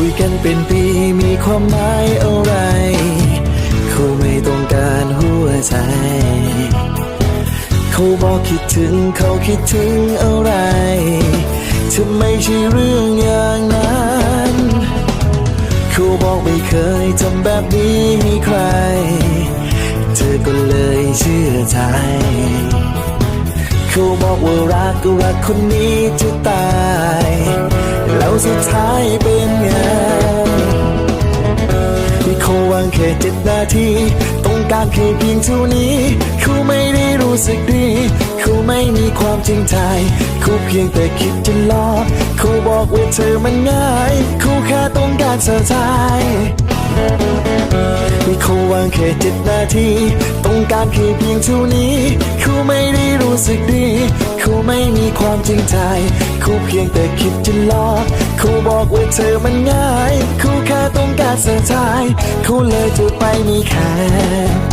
ุยกันเป็นปีมีความหมายอะไร เขาไม่ต้องการหัวใจ เขาบอกคิดถึงเขาคิดถึงอะไรถ้าไม่ใช่เรื่องอย่างนั้นเขาบอกไม่เคยทำแบบนี้ให้ใคร เธอก็เลยเชื่อใจ เขาบอกว่ารักก็รักคนนี้จะต ค่เจ็ดนาที ต้องการแค่เพียงเท่านี้ เขาไม่ได้รู้สึกดี เขาไม่มีความจริงใจ เขาเพียงแต่คิดจะหลอกเขาบอกว่าเธอมันง่าย เขาแค่ต้องการเธอใจที่เขาวางแค่เจ็ดนาที ต้องการแค่เพียงเท่านี้ เขาไม่ได้รู้สึกดี เขาไม่มีความจริงใจ เขาเพียงแต่คิดจะหลอกเขาบอกว่าเธอมันง่ายเขา แค่ต้องกายเขาเลยจะไปมีแค่